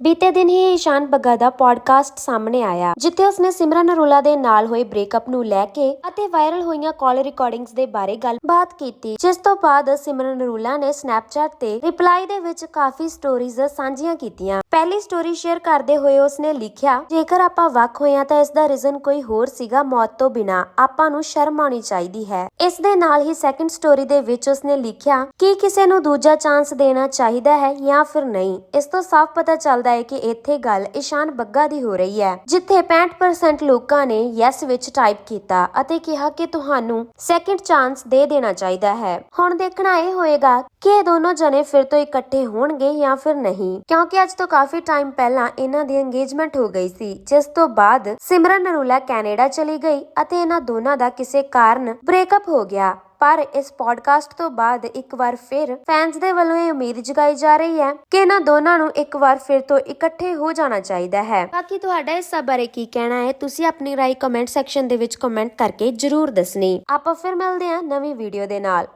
ਬੀਤੇ ਦਿਨ ਹੀ ਈਸ਼ਾਨ ਬੱਗਾ ਦਾ ਪੋਡਕਾਸਟ ਸਾਹਮਣੇ ਆਇਆ, ਜਿੱਥੇ ਉਸਨੇ ਸਿਮਰਨ ਅਰੋਲਾ ਦੇ ਨਾਲ ਹੋਏ ਬ੍ਰੇਕਅਪ ਨੂੰ ਲੈ ਕੇ ਅਤੇ ਵਾਇਰਲ ਹੋਈਆਂ ਕਾਲ ਰਿਕਾਰਡਿੰਗਸ ਦੇ ਬਾਰੇ ਗੱਲਬਾਤ ਕੀਤੀ, ਜਿਸ ਤੋਂ ਬਾਅਦ ਸਿਮਰਨ ਅਰੋਲਾ ਨੇ ਸਨੈਪਚੈਟ ਤੇ ਰਿਪਲਾਈ ਦੇ ਵਿੱਚ ਕਾਫੀ ਸਟੋਰੀਜ਼ ਸਾਂਝੀਆਂ ਕੀਤੀਆਂ। ਪਹਿਲੀ ਸਟੋਰੀ ਸ਼ੇਅਰ ਕਰਦੇ ਹੋਏ ਉਸਨੇ ਲਿਖਿਆ, ਜੇਕਰ ਆਪਾਂ ਵੱਖ ਹੋਏ ਹਾਂ ਤਾਂ ਇਸ ਦਾ ਰੀਜ਼ਨ ਕੋਈ ਹੋਰ ਸੀਗਾ ਮੌਤ ਤੋਂ ਬਿਨਾ, ਆਪਾਂ ਨੂੰ ਸ਼ਰਮ ਆਉਣੀ ਚਾਹੀਦੀ ਹੈ। ਇਸ ਦੇ ਨਾਲ ਹੀ ਸੈਕੰਡ ਸਟੋਰੀ ਦੇ ਵਿੱਚ ਉਸਨੇ ਲਿਖਿਆ, ਕਿ ਕਿਸੇ ਨੂੰ ਦੂਜਾ ਚਾਂਸ ਦੇਣਾ ਚਾਹੀਦਾ ਹੈ ਜਾਂ ਫਿਰ ਨਹੀਂ? ਇਸ ਤੋਂ ਸਾਫ਼ ਪਤਾ ਚੱਲਦਾ ਹੈ ਕਿ ਇੱਥੇ ਗੱਲ ਇਸ਼ਾਨ ਬੱਗਾ ਦੀ ਹੋ ਰਹੀ ਹੈ, ਜਿੱਥੇ 65% ਲੋਕਾਂ ਨੇ ਯੈਸ ਵਿੱਚ ਟਾਈਪ ਕੀਤਾ ਅਤੇ ਕਿਹਾ ਕਿ ਤੁਹਾਨੂੰ ਸੈਕੰਡ ਚਾਂਸ ਦੇ ਦੇਣਾ ਚਾਹੀਦਾ ਹੈ। ਹੁਣ ਦੇਖਣਾ ਇਹ ਹੋਏਗਾ ਕਿ ਇਹ ਦੋਨੋਂ ਜਣੇ ਫਿਰ ਤੋਂ ਇਕੱਠੇ ਹੋਣਗੇ ਜਾਂ ਫਿਰ ਨਹੀਂ, ਕਿਉਂਕਿ ਅੱਜ ਤੋਂ ਕਾਫੀ ਟਾਈਮ ਪਹਿਲਾਂ ਇਹਨਾਂ ਦੀ ਇੰਗੇਜਮੈਂਟ ਹੋ ਗਈ ਸੀ, ਜਿਸ ਤੋਂ ਬਾਅਦ ਸਿਮਰਨ ਨਰੂਲਾ ਕੈਨੇਡਾ ਚਲੀ ਗਈ ਅਤੇ ਇਹਨਾਂ ਦੋਨਾਂ ਦਾ ਕਿਸੇ ਕਾਰਨ ਬ੍ਰੇਕਅਪ ਹੋ ਗਿਆ। ਪਰ ਇਸ ਪੋਡਕਾਸਟ ਤੋਂ ਬਾਅਦ ਇੱਕ ਵਾਰ ਫਿਰ ਫੈਨਸ ਦੇ ਵੱਲੋਂ ਇਹ ਉਮੀਦ ਜਗਾਈ ਜਾ ਰਹੀ ਹੈ ਕਿ ਇਹਨਾਂ ਦੋਨਾਂ ਨੂੰ ਇੱਕ ਵਾਰ ਫਿਰ ਤੋਂ ਇਕੱਠੇ ਹੋ ਜਾਣਾ ਚਾਹੀਦਾ ਹੈ। ਬਾਕੀ ਤੁਹਾਡਾ ਇਸ ਸਭ ਬਾਰੇ ਕੀ ਕਹਿਣਾ ਹੈ, ਤੁਸੀਂ ਆਪਣੀ ਰਾਏ ਕਮੈਂਟ ਸੈਕਸ਼ਨ ਦੇ ਵਿੱਚ ਕਮੈਂਟ ਕਰਕੇ ਜਰੂਰ ਦੱਸਣੀ। ਆਪਾਂ ਫਿਰ ਮਿਲਦੇ ਹਾਂ ਨਵੀਂ ਵੀਡੀਓ ਦੇ ਨਾਲ।